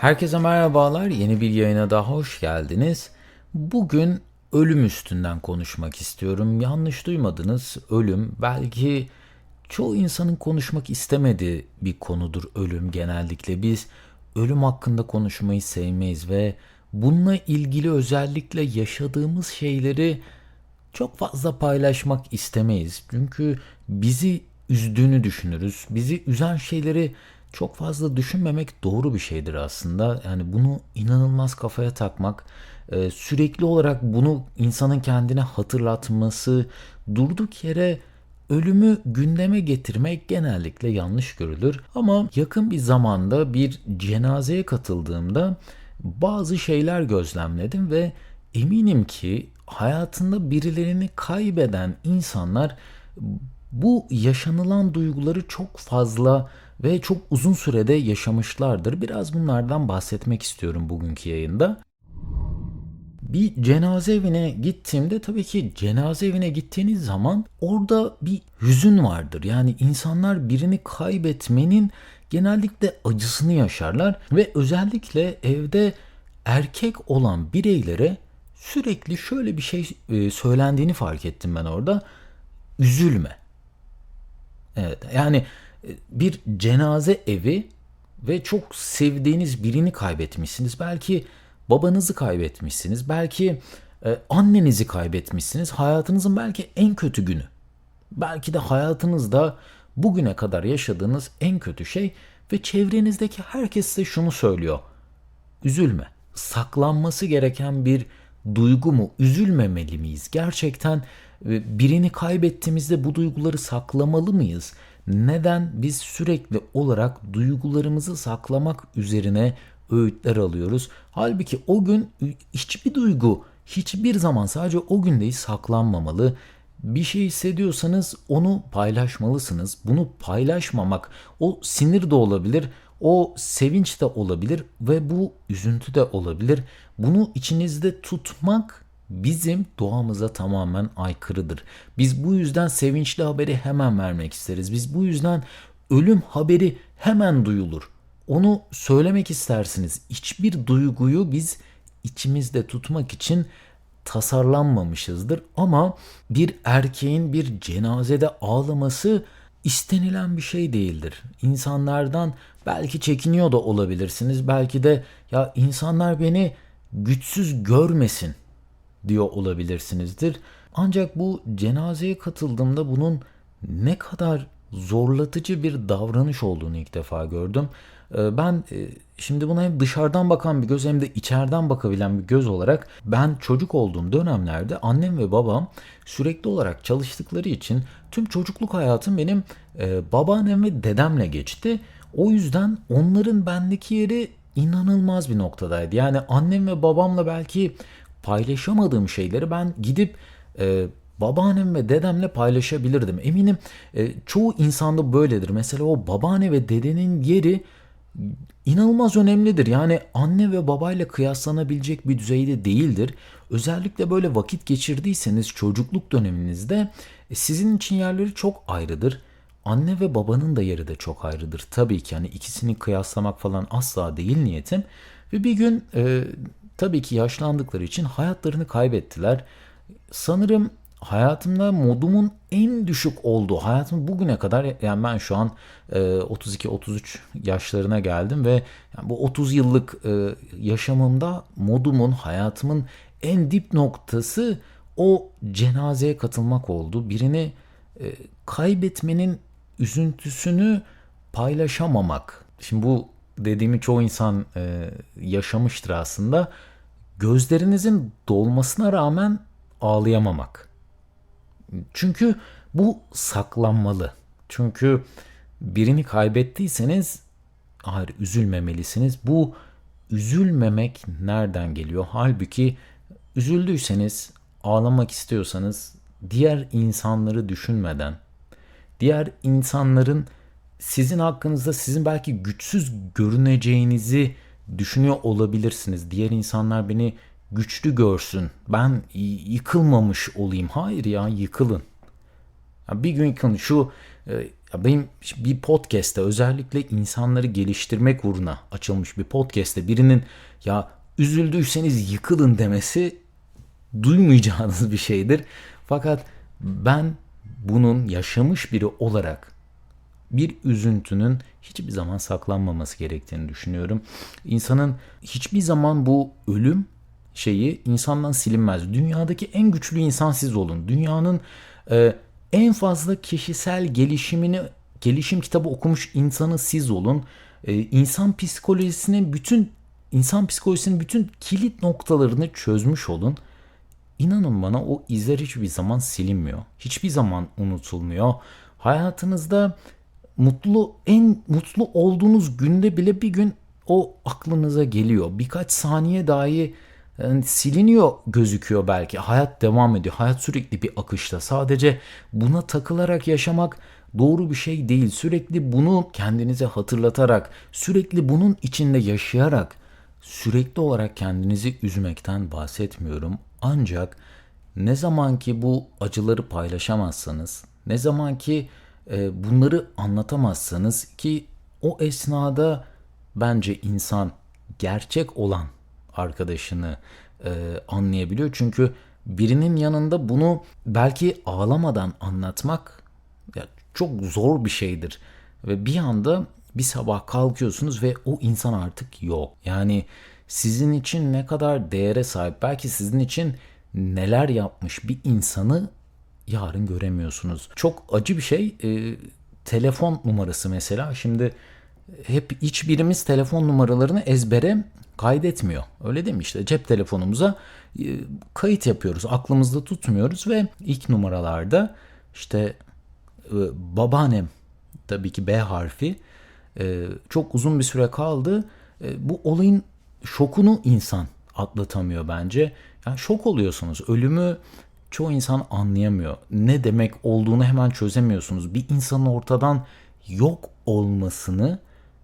Herkese merhabalar. Yeni bir yayına daha hoş geldiniz. Bugün ölüm üstünden konuşmak istiyorum. Yanlış duymadınız. Ölüm belki çoğu insanın konuşmak istemediği bir konudur ölüm genellikle. Biz ölüm hakkında konuşmayı sevmeyiz ve bununla ilgili özellikle yaşadığımız şeyleri çok fazla paylaşmak istemeyiz. Çünkü bizi üzdüğünü düşünürüz. Bizi üzen şeyleri çok fazla düşünmemek doğru bir şeydir aslında. Yani bunu inanılmaz kafaya takmak, e, sürekli olarak bunu insanın kendine hatırlatması, durduk yere ölümü gündeme getirmek genellikle yanlış görülür. Ama yakın bir zamanda bir cenazeye katıldığımda bazı şeyler gözlemledim ve eminim ki hayatında birilerini kaybeden insanlar bu yaşanılan duyguları çok fazla ve çok uzun sürede yaşamışlardır. Biraz bunlardan bahsetmek istiyorum bugünkü yayında. Bir cenaze evine gittiğimde tabii ki cenaze evine gittiğiniz zaman orada bir hüzün vardır. Yani insanlar birini kaybetmenin genellikle acısını yaşarlar ve özellikle evde erkek olan bireylere sürekli şöyle bir şey e, söylendiğini fark ettim ben orada. Üzülme. Evet yani bir cenaze evi ve çok sevdiğiniz birini kaybetmişsiniz. Belki babanızı kaybetmişsiniz. Belki e, annenizi kaybetmişsiniz. Hayatınızın belki en kötü günü. Belki de hayatınızda bugüne kadar yaşadığınız en kötü şey ve çevrenizdeki herkes size şunu söylüyor. Üzülme. Saklanması gereken bir duygu mu? Üzülmemeli miyiz? Gerçekten e, birini kaybettiğimizde bu duyguları saklamalı mıyız? Neden biz sürekli olarak duygularımızı saklamak üzerine öğütler alıyoruz? Halbuki o gün hiçbir duygu hiçbir zaman sadece o gündeyi saklanmamalı. Bir şey hissediyorsanız onu paylaşmalısınız. Bunu paylaşmamak o sinir de olabilir, o sevinç de olabilir ve bu üzüntü de olabilir. Bunu içinizde tutmak bizim doğamıza tamamen aykırıdır. Biz bu yüzden sevinçli haberi hemen vermek isteriz. Biz bu yüzden ölüm haberi hemen duyulur. Onu söylemek istersiniz. Hiçbir duyguyu biz içimizde tutmak için tasarlanmamışızdır ama bir erkeğin bir cenazede ağlaması istenilen bir şey değildir. İnsanlardan belki çekiniyor da olabilirsiniz. Belki de ya insanlar beni güçsüz görmesin diyor olabilirsinizdir. Ancak bu cenazeye katıldığımda bunun ne kadar zorlatıcı bir davranış olduğunu ilk defa gördüm. Ee, ben e, şimdi buna hem dışarıdan bakan bir göz hem de içeriden bakabilen bir göz olarak ben çocuk olduğum dönemlerde annem ve babam sürekli olarak çalıştıkları için tüm çocukluk hayatım benim e, babaannem ve dedemle geçti. O yüzden onların bendeki yeri inanılmaz bir noktadaydı. Yani annem ve babamla belki paylaşamadığım şeyleri ben gidip e, babaannem ve dedemle paylaşabilirdim. Eminim e, çoğu insanda böyledir. Mesela o babaanne ve dedenin yeri inanılmaz önemlidir. Yani anne ve babayla kıyaslanabilecek bir düzeyde değildir. Özellikle böyle vakit geçirdiyseniz çocukluk döneminizde e, sizin için yerleri çok ayrıdır. Anne ve babanın da yeri de çok ayrıdır. Tabii ki yani ikisini kıyaslamak falan asla değil niyetim. Ve bir gün e, tabii ki yaşlandıkları için hayatlarını kaybettiler. Sanırım hayatımda modumun en düşük olduğu hayatım bugüne kadar yani ben şu an e, 32-33 yaşlarına geldim ve bu 30 yıllık e, yaşamımda modumun hayatımın en dip noktası o cenazeye katılmak oldu. Birini e, kaybetmenin üzüntüsünü paylaşamamak. Şimdi bu dediğimi çoğu insan e, yaşamıştır aslında. Gözlerinizin dolmasına rağmen ağlayamamak. Çünkü bu saklanmalı. Çünkü birini kaybettiyseniz hayır üzülmemelisiniz. Bu üzülmemek nereden geliyor? Halbuki üzüldüyseniz, ağlamak istiyorsanız diğer insanları düşünmeden, diğer insanların sizin hakkınızda sizin belki güçsüz görüneceğinizi düşünüyor olabilirsiniz. Diğer insanlar beni güçlü görsün. Ben yıkılmamış olayım. Hayır ya yıkılın. Ya bir gün yıkılın. Şu e, ya benim bir podcast'te özellikle insanları geliştirmek uğruna açılmış bir podcast'te birinin ya üzüldüyseniz yıkılın demesi duymayacağınız bir şeydir. Fakat ben bunun yaşamış biri olarak bir üzüntünün hiçbir zaman saklanmaması gerektiğini düşünüyorum. İnsanın hiçbir zaman bu ölüm şeyi insandan silinmez. Dünyadaki en güçlü insan siz olun. Dünyanın e, en fazla kişisel gelişimini gelişim kitabı okumuş insanı siz olun. E, insan psikolojisinin bütün insan psikolojisinin bütün kilit noktalarını çözmüş olun. İnanın bana o izler hiçbir zaman silinmiyor. Hiçbir zaman unutulmuyor. Hayatınızda mutlu en mutlu olduğunuz günde bile bir gün o aklınıza geliyor. Birkaç saniye dahi yani siliniyor gözüküyor belki. Hayat devam ediyor. Hayat sürekli bir akışta. Sadece buna takılarak yaşamak doğru bir şey değil. Sürekli bunu kendinize hatırlatarak, sürekli bunun içinde yaşayarak, sürekli olarak kendinizi üzmekten bahsetmiyorum. Ancak ne zaman ki bu acıları paylaşamazsanız, ne zaman ki e, bunları anlatamazsanız ki o esnada bence insan gerçek olan arkadaşını e, anlayabiliyor. Çünkü birinin yanında bunu belki ağlamadan anlatmak çok zor bir şeydir. Ve bir anda bir sabah kalkıyorsunuz ve o insan artık yok. Yani sizin için ne kadar değere sahip, belki sizin için neler yapmış bir insanı yarın göremiyorsunuz. Çok acı bir şey. E, telefon numarası mesela. Şimdi hep hiçbirimiz telefon numaralarını ezbere kaydetmiyor. Öyle değil mi? İşte cep telefonumuza e, kayıt yapıyoruz. Aklımızda tutmuyoruz ve ilk numaralarda işte e, babaannem tabii ki B harfi e, çok uzun bir süre kaldı. Bu olayın şokunu insan atlatamıyor bence. Yani şok oluyorsunuz. Ölümü çoğu insan anlayamıyor. Ne demek olduğunu hemen çözemiyorsunuz. Bir insanın ortadan yok olmasını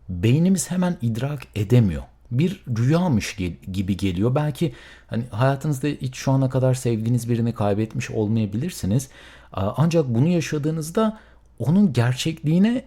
beynimiz hemen idrak edemiyor. Bir rüyamış gibi geliyor. Belki hani hayatınızda hiç şu ana kadar sevdiğiniz birini kaybetmiş olmayabilirsiniz. Ancak bunu yaşadığınızda onun gerçekliğine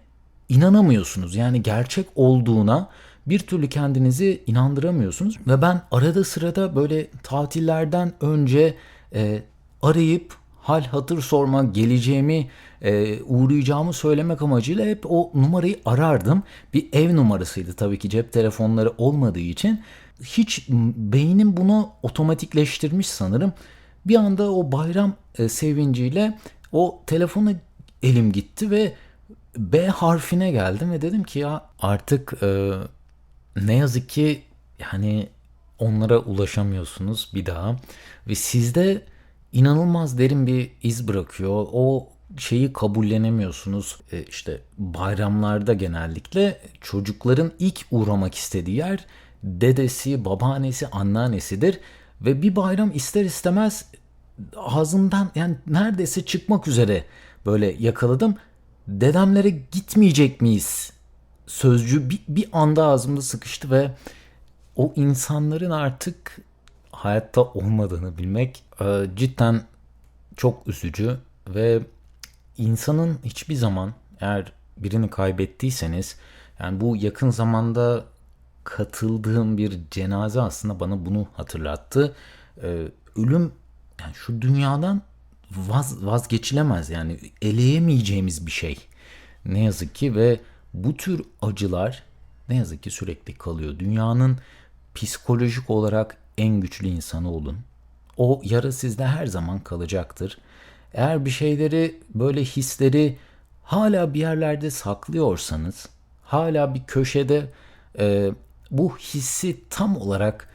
inanamıyorsunuz. Yani gerçek olduğuna bir türlü kendinizi inandıramıyorsunuz. Ve ben arada sırada böyle tatillerden önce e, arayıp hal hatır sorma geleceğimi e, uğrayacağımı söylemek amacıyla hep o numarayı arardım. Bir ev numarasıydı tabii ki cep telefonları olmadığı için. Hiç beynim bunu otomatikleştirmiş sanırım. Bir anda o bayram e, sevinciyle o telefonu elim gitti ve B harfine geldim ve dedim ki ya artık e, ne yazık ki yani onlara ulaşamıyorsunuz bir daha ve sizde inanılmaz derin bir iz bırakıyor. O şeyi kabullenemiyorsunuz. E işte bayramlarda genellikle çocukların ilk uğramak istediği yer dedesi, babaannesi, anneannesidir ve bir bayram ister istemez ağzımdan yani neredeyse çıkmak üzere böyle yakaladım. Dedemlere gitmeyecek miyiz? Sözcü bir, bir anda ağzımda sıkıştı ve o insanların artık hayatta olmadığını bilmek e, cidden çok üzücü ve insanın hiçbir zaman eğer birini kaybettiyseniz yani bu yakın zamanda katıldığım bir cenaze aslında bana bunu hatırlattı. Ee, ölüm yani şu dünyadan vaz, vazgeçilemez yani eleyemeyeceğimiz bir şey. Ne yazık ki ve bu tür acılar ne yazık ki sürekli kalıyor. Dünyanın psikolojik olarak en güçlü insanı olun. O yara sizde her zaman kalacaktır. Eğer bir şeyleri böyle hisleri hala bir yerlerde saklıyorsanız, hala bir köşede e, bu hissi tam olarak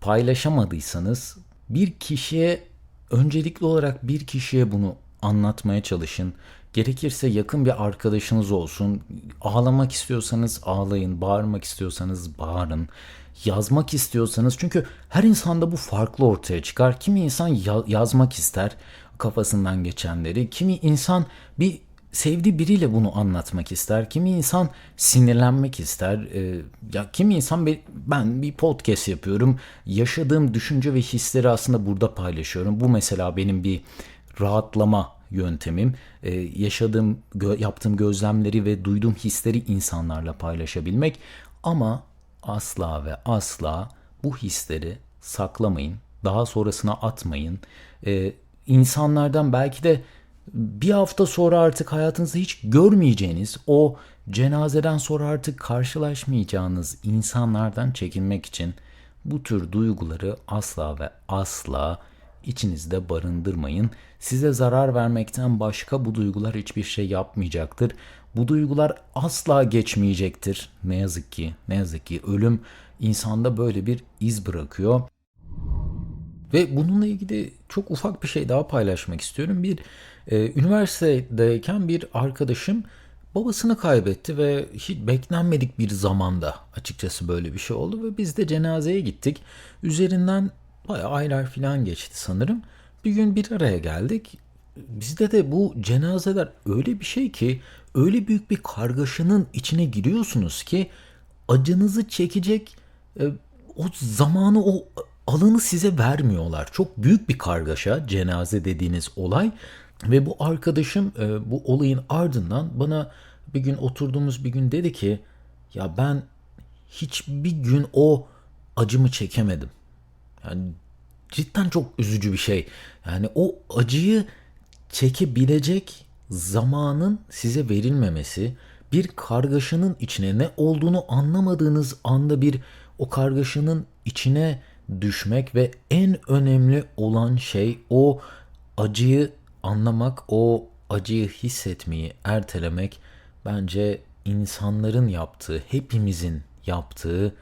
paylaşamadıysanız bir kişiye öncelikli olarak bir kişiye bunu anlatmaya çalışın. Gerekirse yakın bir arkadaşınız olsun. Ağlamak istiyorsanız ağlayın, bağırmak istiyorsanız bağırın yazmak istiyorsanız çünkü her insanda bu farklı ortaya çıkar. Kimi insan ya- yazmak ister kafasından geçenleri, kimi insan bir sevdiği biriyle bunu anlatmak ister. Kimi insan sinirlenmek ister. Ee, ya kimi insan bir, ben bir podcast yapıyorum. Yaşadığım düşünce ve hisleri aslında burada paylaşıyorum. Bu mesela benim bir rahatlama yöntemim. E, yaşadığım, gö- yaptığım gözlemleri ve duyduğum hisleri insanlarla paylaşabilmek. Ama asla ve asla bu hisleri saklamayın. Daha sonrasına atmayın. E, insanlardan belki de bir hafta sonra artık hayatınızda hiç görmeyeceğiniz o cenazeden sonra artık karşılaşmayacağınız insanlardan çekinmek için bu tür duyguları asla ve asla içinizde barındırmayın. Size zarar vermekten başka bu duygular hiçbir şey yapmayacaktır. Bu duygular asla geçmeyecektir. Ne yazık ki, ne yazık ki ölüm insanda böyle bir iz bırakıyor. Ve bununla ilgili çok ufak bir şey daha paylaşmak istiyorum. Bir e, üniversitedeyken bir arkadaşım babasını kaybetti ve hiç beklenmedik bir zamanda açıkçası böyle bir şey oldu ve biz de cenazeye gittik. Üzerinden bayağı aylar falan geçti sanırım. Bir gün bir araya geldik. Bizde de bu cenazeler öyle bir şey ki öyle büyük bir kargaşanın içine giriyorsunuz ki acınızı çekecek e, o zamanı o alanı size vermiyorlar. Çok büyük bir kargaşa cenaze dediğiniz olay ve bu arkadaşım e, bu olayın ardından bana bir gün oturduğumuz bir gün dedi ki ya ben hiçbir gün o acımı çekemedim. Yani cidden çok üzücü bir şey. Yani o acıyı çekebilecek zamanın size verilmemesi, bir kargaşanın içine ne olduğunu anlamadığınız anda bir o kargaşanın içine düşmek ve en önemli olan şey o acıyı anlamak, o acıyı hissetmeyi ertelemek bence insanların yaptığı, hepimizin yaptığı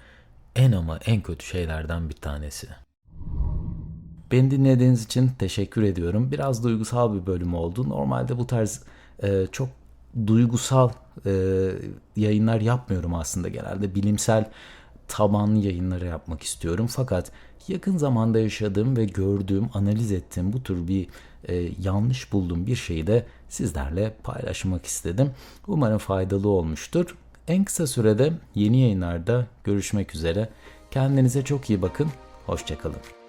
en ama en kötü şeylerden bir tanesi. Beni dinlediğiniz için teşekkür ediyorum. Biraz duygusal bir bölüm oldu. Normalde bu tarz e, çok duygusal e, yayınlar yapmıyorum aslında. Genelde bilimsel tabanlı yayınları yapmak istiyorum. Fakat yakın zamanda yaşadığım ve gördüğüm, analiz ettiğim bu tür bir e, yanlış bulduğum bir şeyi de sizlerle paylaşmak istedim. Umarım faydalı olmuştur. En kısa sürede yeni yayınlarda görüşmek üzere. Kendinize çok iyi bakın. Hoşçakalın.